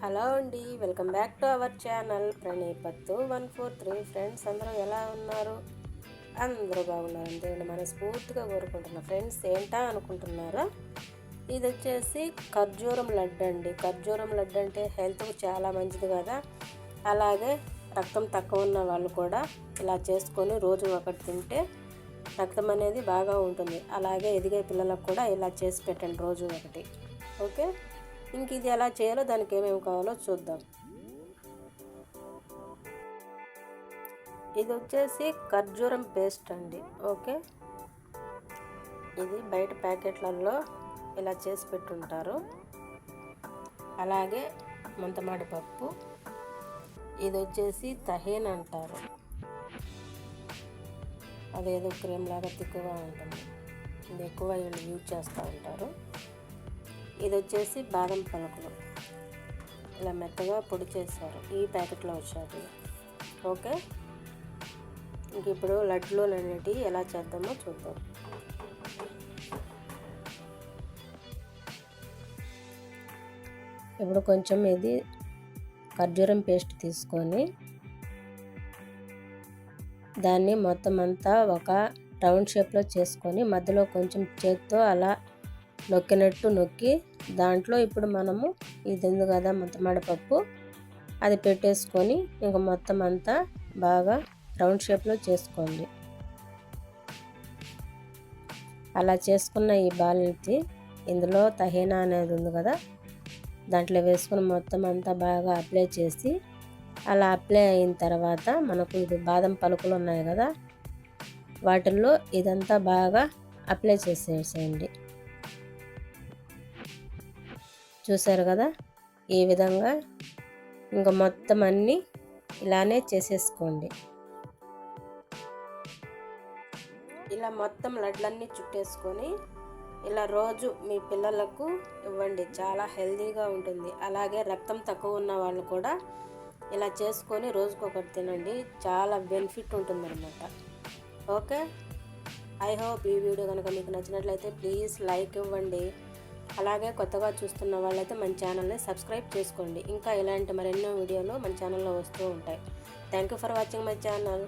Hello అండి welcome back to our channel. ప్రణీపత్తు one four three. Friends అందరూ ఎలా ఉన్నారు? అందరూ బాగున్నారు మన మనస్ఫూర్తిగా కోరుకుంటున్నా. ఫ్రెండ్స్ ఏంటా అనుకుంటున్నారా? ఇది వచ్చేసి ఖర్జూరం లడ్డు అండి. ఖర్జూరం లడ్డు అంటే హెల్త్కి చాలా మంచిది కదా. అలాగే రక్తం తక్కువ ఉన్న వాళ్ళు కూడా ఇలా చేసుకొని రోజు ఒకటి తింటే రక్తం అనేది బాగా ఉంటుంది. అలాగే ఎదిగే పిల్లలకు కూడా ఇలా చేసి పెట్టండి రోజు ఒకటి. ఓకే? ఇంక ఇది ఎలా చేయాలో దానికి ఏమేమి కావాలో చూద్దాం. ఇది వచ్చేసి ఖర్జూరం పేస్ట్ అండి. ఓకే? ఇది బయట ప్యాకెట్లలో ఇలా చేసి పెట్టుంటారు. అలాగే ముంతమాడి పప్పు. ఇది వచ్చేసి తహేన్ అంటారు. అదేదో క్రీమ్ లాగా తిక్కుగా ఉంటుంది. ఇది ఎక్కువ వీళ్ళు యూజ్ చేస్తూ ఉంటారు. ఇది వచ్చేసి బాదం పలుకులు. ఇలా మెత్తగా పొడి చేశారు. ఈ ప్యాకెట్లో వచ్చేది. ఓకే? ఇంక ఇప్పుడు లడ్లు అనేటివి ఎలా చేద్దామో చూద్దాం. ఇప్పుడు కొంచెం ఇది ఖర్జూరం పేస్ట్ తీసుకొని దాన్ని మొత్తం అంతా ఒక రౌండ్ షేప్లో చేసుకొని మధ్యలో కొంచెం చేత్తో అలా నొక్కినట్టు నొక్కి దాంట్లో ఇప్పుడు మనము ఇది ఉంది కదా మొత్తమడపప్పు అది పెట్టేసుకొని ఇంకా మొత్తం అంతా బాగా రౌండ్ షేప్లో చేసుకోండి. అలా చేసుకున్న ఈ బాల్ని ఇందులో తహీనా అనేది ఉంది కదా దాంట్లో వేసుకుని మొత్తం అంతా బాగా అప్లై చేసి అలా అప్లై అయిన తర్వాత మనకు ఇది బాదం పలుకులు ఉన్నాయి కదా వాటిల్లో ఇదంతా బాగా అప్లై చేసేసేయండి. చూసారు కదా? ఈ విధంగా ఇంకా మొత్తం అన్నీ ఇలానే చేసేసుకోండి. ఇలా మొత్తం లడ్లన్నీ చుట్టేసుకొని ఇలా రోజు మీ పిల్లలకు ఇవ్వండి. చాలా హెల్దీగా ఉంటుంది. అలాగే రక్తం తక్కువ ఉన్న వాళ్ళు కూడా ఇలా చేసుకొని రోజుకొకటి తినండి. చాలా బెనిఫిట్ ఉంటుందన్నమాట. ఓకే? ఐ హోప్ ఈ వీడియో కనుక మీకు నచ్చినట్లయితే ప్లీజ్ లైక్ ఇవ్వండి. అలాగే కొత్తగా చూస్తున్న వాళ్ళైతే మన ఛానల్ని సబ్స్క్రైబ్ చేసుకోండి. ఇంకా ఇలాంటి మరెన్నో వీడియోలు మన ఛానల్లో వస్తూ ఉంటాయి. Thank you for watching my channel